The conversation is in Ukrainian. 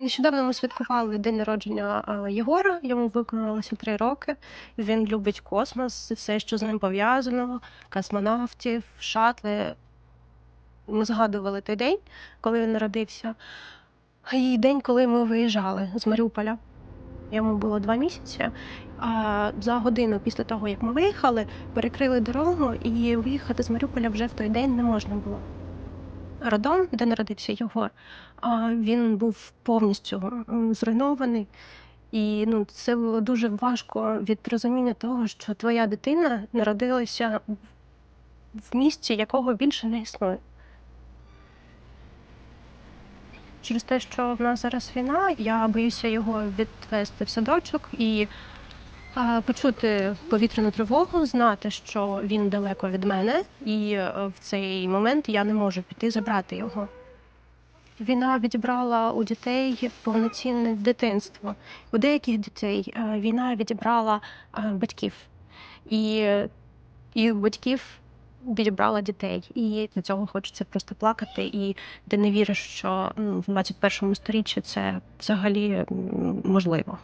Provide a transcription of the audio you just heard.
Нещодавно ми святкували день народження Єгора. Йому виконалося три роки. Він любить космос, і все, що з ним пов'язано, космонавтів, шатли. Ми згадували той день, коли він народився, і день, коли ми виїжджали з Маріуполя. Йому було два місяці. А за годину після того, як ми виїхали, перекрили дорогу, і виїхати з Маріуполя вже в той день не можна було. Родом, де народився Єгор, він був повністю зруйнований. І ну, це було дуже важко від розуміння того, що твоя дитина народилася в- місті, якого більше не існує. Через те, що в нас зараз війна, я боюся його відвести в садочок і почути повітряну тривогу, знати, що він далеко від мене, і е, в цей момент я не можу піти забрати його. Війна відібрала у дітей повноцінне дитинство. У деяких дітей е, війна відібрала е, батьків, і, і батьків відібрала дітей. І для цього хочеться просто плакати. І ти не віриш, що в 21 сторіччі це взагалі можливо.